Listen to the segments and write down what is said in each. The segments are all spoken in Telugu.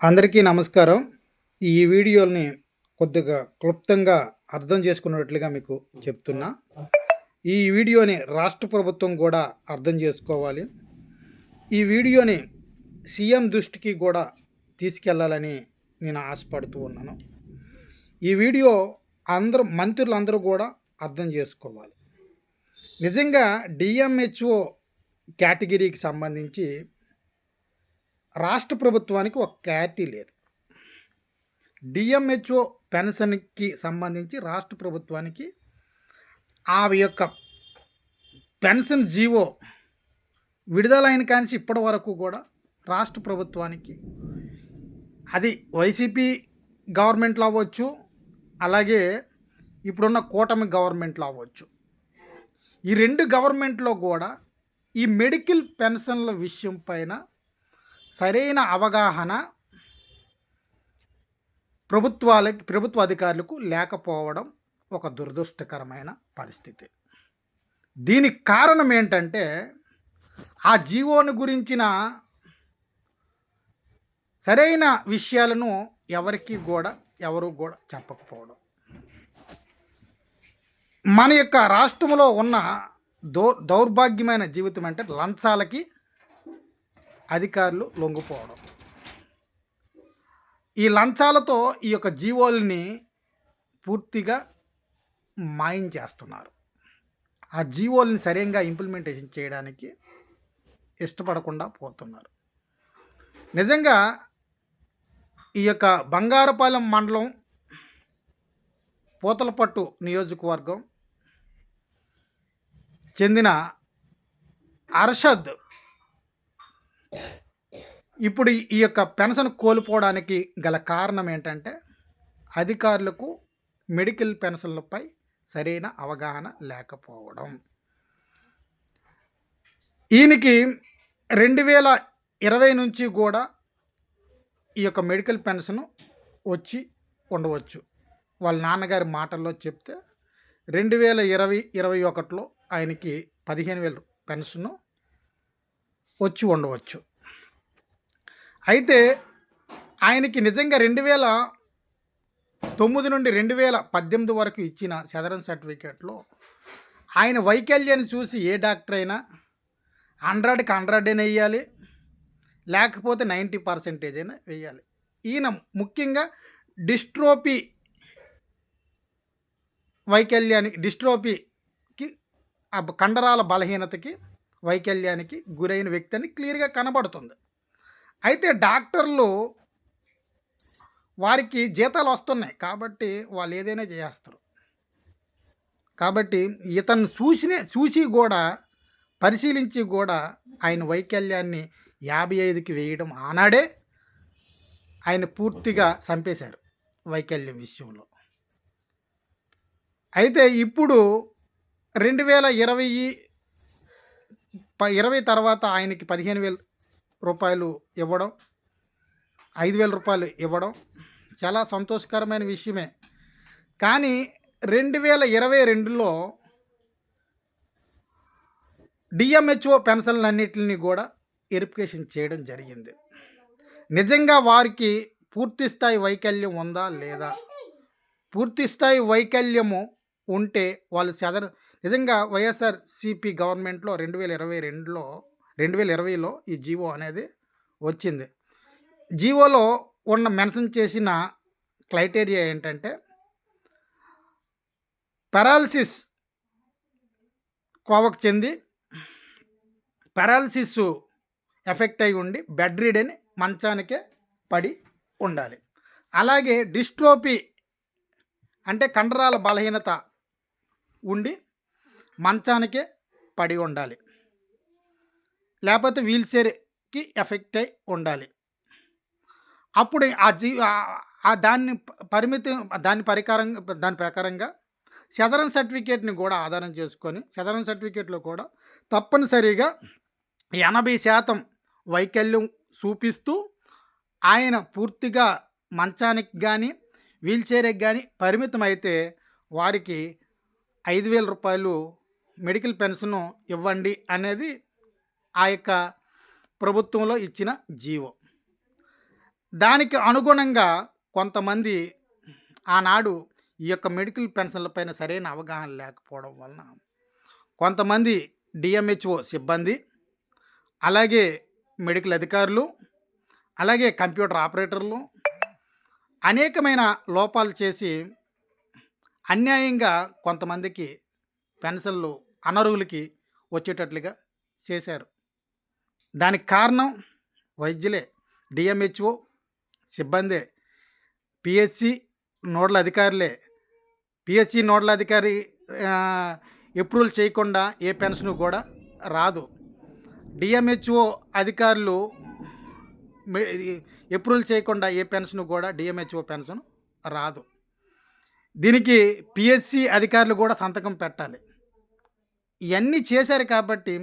అందరికీ నమస్కారం. ఈ వీడియోని కొద్దిగా క్లుప్తంగా అర్థం చేసుకున్నట్లుగా మీకు చెప్తున్నా. ఈ వీడియోని రాష్ట్ర ప్రభుత్వం కూడా అర్థం చేసుకోవాలి. ఈ వీడియోని సీఎం దృష్టికి కూడా తీసుకెళ్ళాలని నేను ఆశపడుతూ ఉన్నాను. ఈ వీడియో అందరూ మంత్రులందరూ కూడా అర్థం చేసుకోవాలి. నిజంగా డిఎంహెచ్ఓ కేటగిరీకి సంబంధించి రాష్ట్ర ప్రభుత్వానికి ఒక క్లారిటీ లేదు. డిఎంహెచ్ఓ పెన్షన్కి సంబంధించి రాష్ట్ర ప్రభుత్వానికి ఆ యొక్క పెన్షన్ జీవో విడుదలైన కానీ ఇప్పటి వరకు కూడా రాష్ట్ర ప్రభుత్వానికి అది వైసీపీ గవర్నమెంట్లో అవ్వచ్చు అలాగే ఇప్పుడున్న కూటమి గవర్నమెంట్లో అవ్వచ్చు. ఈ రెండు గవర్నమెంట్లో కూడా ఈ మెడికల్ పెన్షన్ల విషయం పైన సరైన అవగాహన ప్రభుత్వాలకి ప్రభుత్వ అధికారులకు లేకపోవడం ఒక దురదృష్టకరమైన పరిస్థితి. దీనికి కారణం ఏంటంటే ఆ జీవోని గురించిన సరైన విషయాలను ఎవరికి కూడా ఎవరు కూడా చెప్పకపోవడం. మన యొక్క రాష్ట్రంలో ఉన్న దౌ దౌర్భాగ్యమైన జీవితం అంటే లంచాలకి అధికారులు లొంగిపోవడం. ఈ లంచాలతో ఈ యొక్క జీవోల్ని పూర్తిగా మాయం చేస్తున్నారు. ఆ జీవోల్ని సరిగ్గా ఇంప్లిమెంటేషన్ చేయడానికి ఇష్టపడకుండా పోతున్నారు. నిజంగా ఈ యొక్క బంగారపాలెం మండలం పూతలపట్టు నియోజకవర్గం చెందిన అర్షద్ ఇప్పుడు ఈ యొక్క పెన్షన్ కోల్పోవడానికి గల కారణం ఏంటంటే అధికారులకు మెడికల్ పెన్షన్లపై సరైన అవగాహన లేకపోవడం. ఈయనకి రెండు వేల ఇరవై నుంచి కూడా ఈ యొక్క మెడికల్ పెన్షన్ వచ్చి ఉండవచ్చు. వాళ్ళ నాన్నగారి మాటల్లో చెప్తే రెండు వేల ఇరవై ఇరవై ఒకటిలో ఆయనకి పదిహేను వేల పెన్షన్ వచ్చి ఉండవచ్చు. అయితే ఆయనకి నిజంగా రెండు వేల తొమ్మిది నుండి రెండు వేల పద్దెనిమిది వరకు ఇచ్చిన సెదరన్ సర్టిఫికేట్లో ఆయన వైకల్యాన్ని చూసి ఏ డాక్టర్ అయినా హండ్రెడ్కి హండ్రెడ్ వేయాలి లేకపోతే నైంటీ పర్సెంటేజ్ అయినా వేయాలి. ఈయన ముఖ్యంగా డిస్ట్రోపీ వైకల్యానికి డిస్ట్రోపీకి ఆ కండరాల బలహీనతకి వైకల్యానికి గురైన వ్యక్తి అని క్లియర్గా కనబడుతుంది. అయితే డాక్టర్లు వారికి జీతాలు వస్తున్నాయి కాబట్టి వాళ్ళు ఏదైనా చేస్తారు. కాబట్టి ఇతను చూసినే చూసి కూడా పరిశీలించి కూడా ఆయన వైకల్యాన్ని యాభై ఐదుకి వేయడం ఆనాడే ఆయన పూర్తిగా చంపేశారు వైకల్యం విషయంలో. అయితే ఇప్పుడు రెండు వేల ఇరవై ఇరవై తర్వాత ఆయనకి పదిహేను వేలు రూపాయలు ఇవ్వడం ఐదు వేల రూపాయలు ఇవ్వడం చాలా సంతోషకరమైన విషయమే. కానీ రెండు వేల ఇరవై రెండులో డిఎంహెచ్ఓ పెన్షన్లన్నింటినీ కూడా వెరిఫికేషన్ చేయడం జరిగింది. నిజంగా వారికి పూర్తిస్థాయి వైకల్యం ఉందా లేదా? పూర్తిస్థాయి వైకల్యము ఉంటే వాళ్ళు సదరు నిజంగా వైఎస్ఆర్ సిపి గవర్నమెంట్లో రెండు వేల ఇరవై రెండులో రెండు వేల ఇరవైలో ఈ జీవో అనేది వచ్చింది. జీవోలో ఉన్న మెన్షన్ చేసిన క్రైటీరియా ఏంటంటే పెరాలసిస్ కోవకు చెంది పెరాలసిస్ ఎఫెక్ట్ అయి ఉండి బెడ్ రీడ్ అని మంచానికే పడి ఉండాలి. అలాగే డిస్ట్రోపీ అంటే కండరాల బలహీనత ఉండి మంచానికే పడి ఉండాలి. లేకపోతే వీల్ చైర్కి ఎఫెక్ట్ అయి ఉండాలి. అప్పుడు ఆ జీ ఆ దాన్ని పరిమితి దాని పరికారంగా దాని ప్రకారంగా సదరన్ సర్టిఫికేట్ని కూడా ఆధారం చేసుకొని సదరన్ సర్టిఫికేట్లో కూడా తప్పనిసరిగా ఎనభై శాతం వైకల్యం చూపిస్తూ ఆయన పూర్తిగా మంచానికి కానీ వీల్ చైర్కి కానీ పరిమితం అయితే వారికి ఐదు వేల రూపాయలు మెడికల్ పెన్షన్ ఇవ్వండి అనేది ఆ యొక్క ప్రభుత్వంలో ఇచ్చిన జీవో. దానికి అనుగుణంగా కొంతమంది ఆనాడు ఈ యొక్క మెడికల్ పెన్షన్ల పైన సరైన అవగాహన లేకపోవడం వలన కొంతమంది డిఎంహెచ్ఓ సిబ్బంది అలాగే మెడికల్ అధికారులు అలాగే కంప్యూటర్ ఆపరేటర్లు అనేకమైన లోపాలు చేసి అన్యాయంగా కొంతమందికి పెన్షన్లు అనర్హులకి వచ్చేటట్లుగా చేశారు. దానికి కారణం వైద్యులే డిఎంహెచ్ఓ సిబ్బందే. పిఎస్సి నోడల్ అధికారులే. పిఎస్సి నోడల్ అధికారి అప్రూవల్ చేయకుండా ఏ పెన్షన్ కూడా రాదు. డిఎంహెచ్ఓ అధికారులు అప్రూవల్ చేయకుండా ఏ పెన్షన్ కూడా డిఎంహెచ్ఓ పెన్షన్ రాదు. దీనికి పిఎస్సి అధికారులు కూడా సంతకం పెట్టాలి. ఇవన్నీ చేశారు కాబట్టి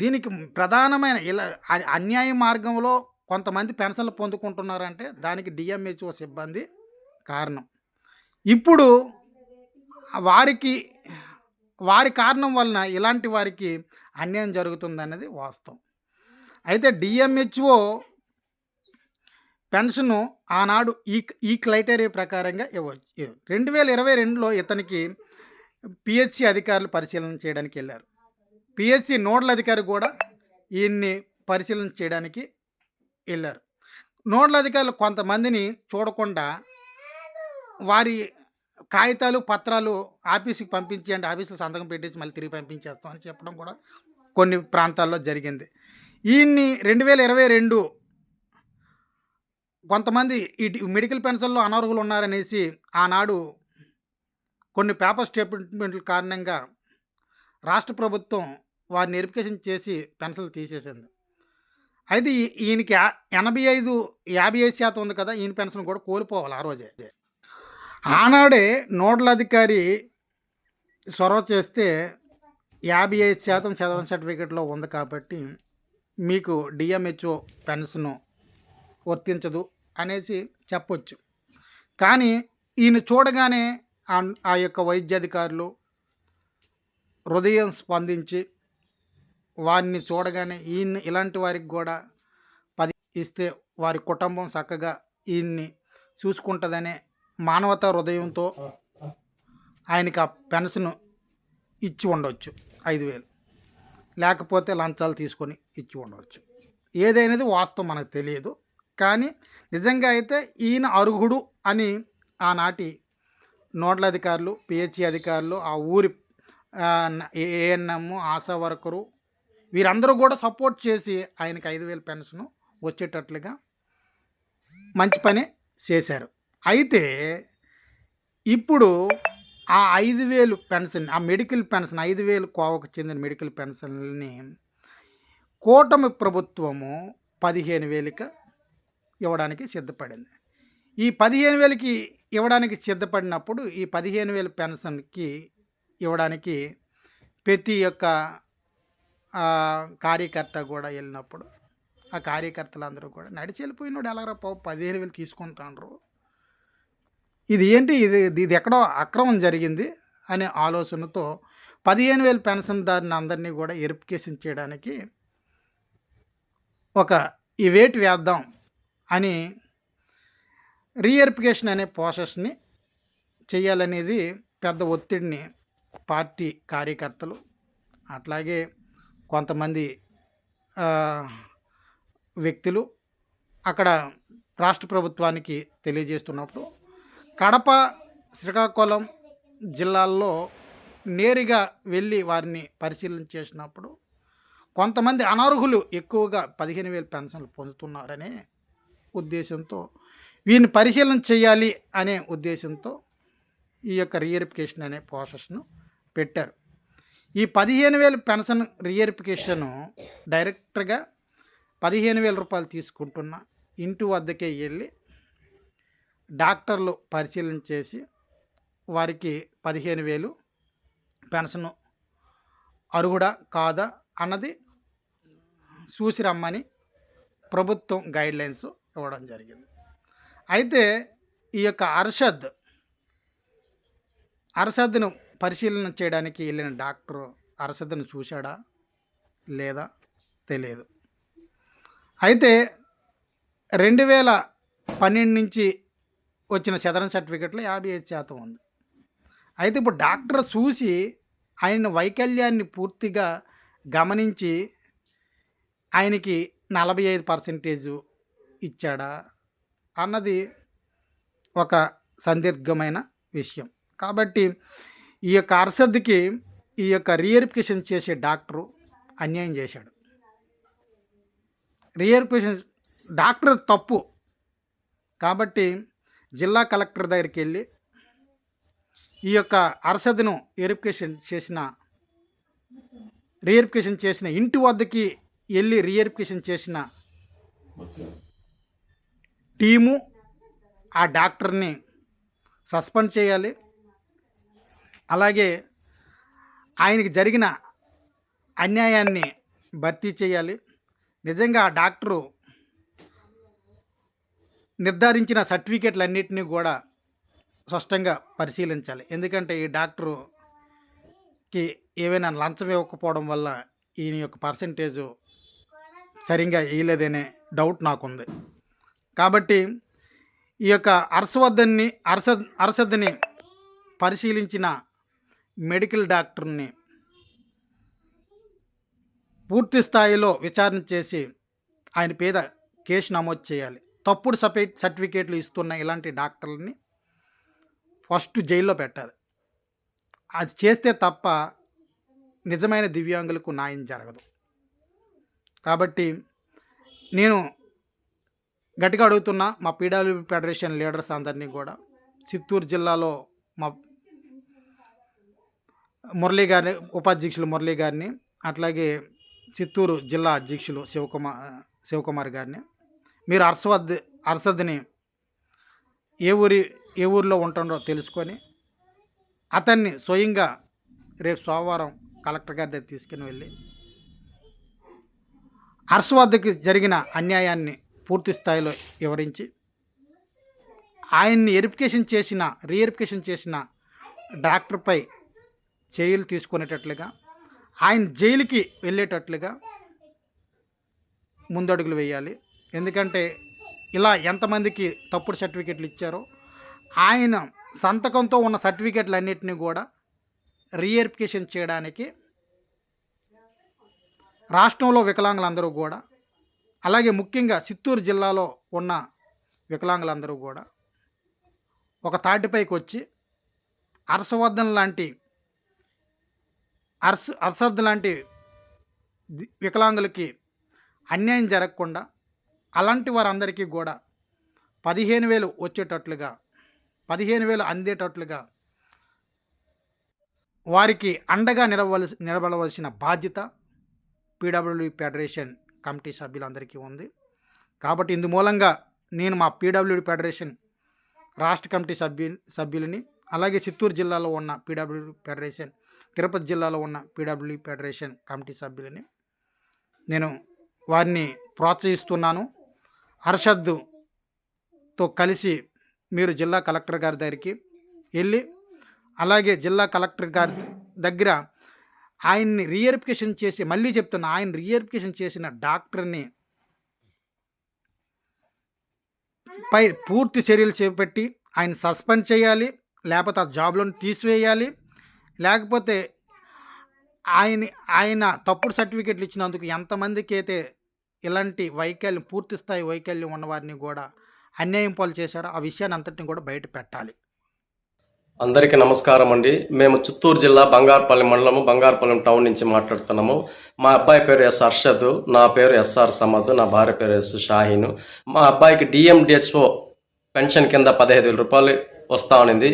దీనికి ప్రధానమైన ఇలా అన్యాయ మార్గంలో కొంతమంది పెన్షన్లు పొందుకుంటున్నారంటే దానికి డిఎంహెచ్ఓ సిబ్బంది కారణం. ఇప్పుడు వారికి వారి కారణం వలన ఇలాంటి వారికి అన్యాయం జరుగుతుందన్నది వాస్తవం. అయితే డిఎంహెచ్ఓ పెన్షను ఆనాడు ఈ ఈ క్రైటీరియా ప్రకారంగా ఇవ్వచ్చు రెండు వేల ఇరవై రెండులో ఇతనికి పిహెచ్సి అధికారులు పరిశీలన చేయడానికి వెళ్ళారు. పిఎస్సి నోడల్ అధికారి కూడా ఈయన్ని పరిశీలన చేయడానికి వెళ్ళారు. నోడల్ అధికారులు కొంతమందిని చూడకుండా వారి కాగితాలు పత్రాలు ఆఫీస్కి పంపించేయండి ఆఫీసులో సంతకం పెట్టేసి మళ్ళీ తిరిగి పంపించేస్తాం అని చెప్పడం కూడా కొన్ని ప్రాంతాల్లో జరిగింది. ఈయన్ని రెండు వేల ఇరవై రెండు కొంతమంది ఈ మెడికల్ పెన్షన్లో అనర్హులు ఉన్నారనేసి ఆనాడు కొన్ని పేపర్ స్టేట్మెంట్ల కారణంగా రాష్ట్ర ప్రభుత్వం వారిని వెరిఫికేషన్ చేసి పెన్సిల్ తీసేసింది. అయితే ఈయనకి ఎనభై ఐదు యాభై ఐదు శాతం ఉంది కదా ఈయన పెన్షన్ కూడా కోల్పోవాలి ఆ రోజే. ఆనాడే నోడల్ అధికారి చొరవ చేస్తే యాభై ఐదు శాతం చదవని సర్టిఫికేట్లో ఉంది కాబట్టి మీకు డిఎంహెచ్ఓ పెన్షన్ వర్తించదు అనేసి చెప్పొచ్చు. కానీ ఈయన చూడగానే ఆ- ఆ యొక్క వైద్యాధికారులు హృదయం స్పందించి వారిని చూడగానే ఈయన్ని ఇలాంటి వారికి కూడా పది ఇస్తే వారి కుటుంబం చక్కగా ఈయన్ని చూసుకుంటుందనే మానవతా హృదయంతో ఆయనకి ఆ పెన్షన్ ఇచ్చి ఉండవచ్చు ఐదు వేలు. లేకపోతే లంచాలు తీసుకొని ఇచ్చి ఉండవచ్చు ఏదైనది వాస్తవం మనకు తెలియదు. కానీ నిజంగా అయితే ఈయన అర్హుడు అని ఆనాటి నోట్ల అధికారులు పిహెచ్సి అధికారులు ఆ ఊరి ఏఎన్ఎం ఆశా వర్కరు వీరందరూ కూడా సపోర్ట్ చేసి ఆయనకి ఐదు వేలు పెన్షన్ వచ్చేటట్లుగా మంచి పని చేశారు. అయితే ఇప్పుడు ఆ ఐదు వేలు పెన్షన్ ఆ మెడికల్ పెన్షన్ ఐదు వేలు కోవకు చెందిన మెడికల్ పెన్షన్ని కూటమి ప్రభుత్వము పదిహేను వేలకి ఇవ్వడానికి సిద్ధపడింది. ఈ పదిహేను వేలకి ఇవ్వడానికి సిద్ధపడినప్పుడు ఈ పదిహేను వేల పెన్షన్కి ఇవ్వడానికి ప్రతి యొక్క కార్యకర్త కూడా వెళ్ళినప్పుడు ఆ కార్యకర్తలందరూ కూడా నడిచి వెళ్ళిపోయినాడు ఎలాగరా పావు పదిహేను వేలు తీసుకుంటాండ్రు. ఇది ఏంటి? ఇది ఇది ఎక్కడో అక్రమం జరిగింది అనే ఆలోచనతో పదిహేను వేలు పెన్షన్దారుని అందరినీ కూడా వెరిఫికేషన్ చేయడానికి ఒక ఈ వేట్ వేద్దాం అని రీఎరిఫికేషన్ అనే ప్రాసెస్ని చేయాలనేది పెద్ద ఒత్తిడిని పార్టీ కార్యకర్తలు అట్లాగే కొంతమంది వ్యక్తులు అక్కడ రాష్ట్ర ప్రభుత్వానికి తెలియజేస్తున్నప్పుడు కడప శ్రీకాకుళం జిల్లాల్లో నేరుగా వెళ్ళి వారిని పరిశీలన చేసినప్పుడు కొంతమంది అనర్హులు ఎక్కువగా పదిహేను వేలు పెన్షన్లు పొందుతున్నారనే ఉద్దేశంతో వీరిని పరిశీలన చేయాలి అనే ఉద్దేశంతో ఈ యొక్క రీఎరిఫికేషన్ అనే ప్రాసెస్ను పెట్టారు. ఈ పదిహేను వేలు పెన్షన్ రీఎరిఫికేషను డైరెక్ట్గా పదిహేను వేల రూపాయలు తీసుకుంటున్న ఇంటి వద్దకే వెళ్ళి డాక్టర్లు పరిశీలన చేసి వారికి పదిహేను వేలు పెన్షన్ అరుగుడా కాదా అన్నది చూసి రమ్మని ప్రభుత్వం గైడ్లైన్స్ ఇవ్వడం జరిగింది. అయితే ఈ యొక్క అర్షద్ అర్షద్ను పరిశీలన చేయడానికి వెళ్ళిన డాక్టర్ అరసతను చూశాడా? లేదా? తెలియదు అయితే రెండు వేల పన్నెండు నుంచి వచ్చిన చదరం సర్టిఫికెట్లో యాభై ఐదు శాతం ఉంది. అయితే ఇప్పుడు డాక్టర్ చూసి ఆయన వైకల్యాన్ని పూర్తిగా గమనించి ఆయనకి నలభై ఐదు పర్సెంటేజు ఇచ్చాడా? అన్నది ఒక సందిగ్ధమైన విషయం. కాబట్టి ఈ యొక్క అరసద్దుకి ఈ యొక్క రీఎరిఫికేషన్ చేసే డాక్టరు అన్యాయం చేశాడు. రీఎరిఫికేషన్ డాక్టర్ తప్పు. కాబట్టి జిల్లా కలెక్టర్ దగ్గరికి వెళ్ళి ఈ యొక్క అరసదును ఎరిఫికేషన్ చేసిన రీఎరిఫికేషన్ చేసిన ఇంటి వద్దకి వెళ్ళి రీఎరిఫికేషన్ చేసిన టీము ఆ డాక్టర్ని సస్పెండ్ చేయాలి. అలాగే ఆయనకి జరిగిన అన్యాయాన్ని భర్తీ చేయాలి. నిజంగా ఆ డాక్టరు నిర్ధారించిన సర్టిఫికేట్లన్నింటినీ కూడా స్పష్టంగా పరిశీలించాలి. ఎందుకంటే ఈ డాక్టరుకి ఏవైనా లంచం ఇవ్వకపోవడం వల్ల ఈయన యొక్క పర్సంటేజు సరిగ్గా వేయలేదనే డౌట్ నాకుంది. కాబట్టి ఈ యొక్క అరసవద్దని అరస అరసద్దని పరిశీలించిన మెడికల్ డాక్టర్ని పూర్తి స్థాయిలో విచారణ చేసి ఆయన పేద కేసు నమోదు చేయాలి. తప్పుడు సపే సర్టిఫికేట్లు ఇస్తున్న ఇలాంటి డాక్టర్లని ఫస్ట్ జైల్లో పెట్టాలి. అది చేస్తే తప్ప నిజమైన దివ్యాంగులకు న్యాయం జరగదు. కాబట్టి నేను గట్టిగా అడుగుతున్నా మా పీడబ్ల్యూ ఫెడరేషన్ లీడర్స్ అందరినీ కూడా చిత్తూరు జిల్లాలో మా మురళీ గారిని ఉపాధ్యక్షులు మురళీ గారిని అట్లాగే చిత్తూరు జిల్లా అధ్యక్షులు శివకుమార్ శివకుమార్ గారిని. మీరు అర్సవద్ అర్సద్ని ఏ ఊరి ఏ ఊరిలో ఉంటుండో తెలుసుకొని అతన్ని స్వయంగా రేపు సోమవారం కలెక్టర్ గారి దగ్గర తీసుకుని వెళ్ళి హర్షవర్ధకి జరిగిన అన్యాయాన్ని పూర్తి స్థాయిలో వివరించి ఆయన్ని ఎరిఫికేషన్ చేసిన రీఎరిఫికేషన్ చేసిన డాక్టర్పై చర్యలు తీసుకునేటట్లుగా ఆయన జైలుకి వెళ్ళేటట్లుగా ముందడుగులు వేయాలి. ఎందుకంటే ఇలా ఎంతమందికి తప్పుడు సర్టిఫికెట్లు ఇచ్చారో ఆయన సంతకంతో ఉన్న సర్టిఫికెట్లు అన్నిటిని కూడా రీఎరిఫికేషన్ చేయడానికి రాష్ట్రంలో వికలాంగులందరూ కూడా అలాగే ముఖ్యంగా చిత్తూరు జిల్లాలో ఉన్న వికలాంగులందరూ కూడా ఒక తాటిపైకి వచ్చి అరసవర్ధన్ లాంటి అర్స్ అర్సద్ లాంటి వికలాంగులకి అన్యాయం జరగకుండా అలాంటి వారందరికీ కూడా పదిహేను వేలు వచ్చేటట్లుగా పదిహేను వేలు అందేటట్లుగా వారికి అండగా నిలవలసి నిలబడవలసిన బాధ్యత పీడబ్ల్యూ ఫెడరేషన్ కమిటీ సభ్యులందరికీ ఉంది. కాబట్టి ఇందు మూలంగా నేను మా పీడబ్ల్యూడి ఫెడరేషన్ రాష్ట్ర కమిటీ సభ్యు సభ్యులని అలాగే చిత్తూరు జిల్లాలో ఉన్న పీడబ్ల్యూడి ఫెడరేషన్ తిరుపతి జిల్లాలో ఉన్న పీడబ్ల్యూ ఫెడరేషన్ కమిటీ సభ్యులని నేను వారిని ప్రోత్సహిస్తున్నాను. అర్షద్తో కలిసి మీరు జిల్లా కలెక్టర్ గారి దగ్గరికి వెళ్ళి అలాగే జిల్లా కలెక్టర్ గారి దగ్గర ఆయన్ని రీఎరిఫికేషన్ చేసి మళ్ళీ చెప్తున్నా ఆయన రీఎరిఫికేషన్ చేసిన డాక్టర్ని పై పూర్తి చర్యలు చేపట్టి ఆయన సస్పెండ్ చేయాలి లేకపోతే ఆ జాబ్లను తీసివేయాలి. లేకపోతే ఆయన ఆయన తప్పుడు సర్టిఫికెట్లు ఇచ్చినందుకు ఎంతమందికి అయితే ఇలాంటి వైకల్యం పూర్తి స్థాయి వైకల్యం ఉన్నవారిని కూడా అన్యాయం పాలు చేశారో ఆ విషయాన్ని అంతటిని కూడా బయట పెట్టాలి. అందరికీ నమస్కారం అండి. మేము చిత్తూరు జిల్లా బంగారపల్లి మండలము బంగారపల్లి టౌన్ నుంచి మాట్లాడుతున్నాము. మా అబ్బాయి పేరు ఎస్ అర్షద్ నా పేరు ఎస్ఆర్ సమద్ నా భార్య పేరు ఎస్ షాహీన్. మా అబ్బాయికి డిఎండిహెచ్ఓ పెన్షన్ కింద పదహైదు వేల రూపాయలు వస్తా ఉన్నింది.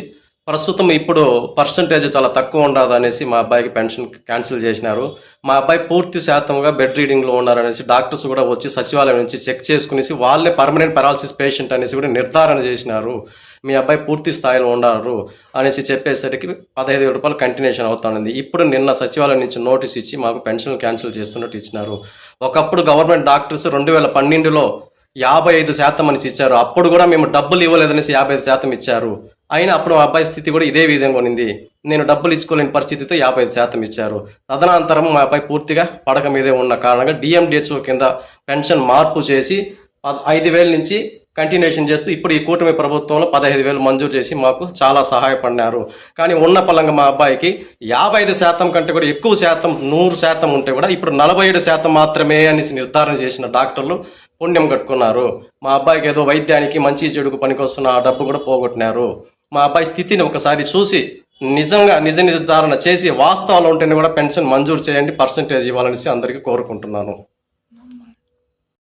ప్రస్తుతం ఇప్పుడు పర్సంటేజ్ చాలా తక్కువ ఉండదు అనేసి మా అబ్బాయికి పెన్షన్ క్యాన్సిల్ చేసినారు. మా అబ్బాయి పూర్తి శాతంగా బెడ్ రీడింగ్లో ఉన్నారనేసి డాక్టర్స్ కూడా వచ్చి సచివాలయం నుంచి చెక్ చేసుకునేసి వాళ్ళే పర్మనెంట్ పెరాలసిస్ పేషెంట్ అనేసి కూడా నిర్ధారణ చేసినారు. మీ అబ్బాయి పూర్తి స్థాయిలో ఉండరు అనేసి చెప్పేసరికి పదహైదు వేల రూపాయలు కంటిన్యూషన్ అవుతానంది ఇప్పుడు నిన్న సచివాలయం నుంచి నోటీస్ ఇచ్చి మాకు పెన్షన్ క్యాన్సిల్ చేస్తున్నట్టు ఇచ్చినారు. ఒకప్పుడు గవర్నమెంట్ డాక్టర్స్ రెండు వేల పన్నెండులో యాభై ఐదు శాతం అనేసి ఇచ్చారు. అప్పుడు కూడా మేము డబ్బులు ఇవ్వలేదనేసి యాభై ఐదు శాతం ఇచ్చారు. అయినా అప్పుడు మా అబ్బాయి స్థితి కూడా ఇదే విధంగా ఉంది నేను డబ్బులు ఇచ్చుకోలేని పరిస్థితితో యాభై ఐదు శాతం ఇచ్చారు. తదనంతరం మా అబ్బాయి పూర్తిగా పడక మీదే ఉన్న కారణంగా డిఎండిహెచ్ఓ కింద పెన్షన్ మార్పు చేసి పద- ఐదు వేల నుంచి కంటిన్యూషన్ చేస్తూ ఇప్పుడు ఈ కూటమి ప్రభుత్వంలో పదహైదు వేలు మంజూరు చేసి మాకు చాలా సహాయపడినారు. కానీ ఉన్న పలంగా మా అబ్బాయికి యాభై ఐదు శాతం కంటే కూడా ఎక్కువ శాతం నూరు శాతం ఉంటే కూడా ఇప్పుడు నలభై ఏడు శాతం మాత్రమే అనేసి నిర్ధారణ చేసిన డాక్టర్లు పుణ్యం కట్టుకున్నారు. మా అబ్బాయికి ఏదో వైద్యానికి మంచి చెడుకు పనికొస్తున్న ఆ డబ్బు కూడా పోగొట్టినారు. మా అబ్బాయి స్థితిని ఒకసారి చూసి నిజంగా నిజ నిర్ధారణ చేసి వాస్తవాలు ఉంటేనే కూడా పెన్షన్ మంజూరు చేయండి పర్సంటేజ్ ఇవ్వాలనేసి అందరికీ కోరుకుంటున్నాను.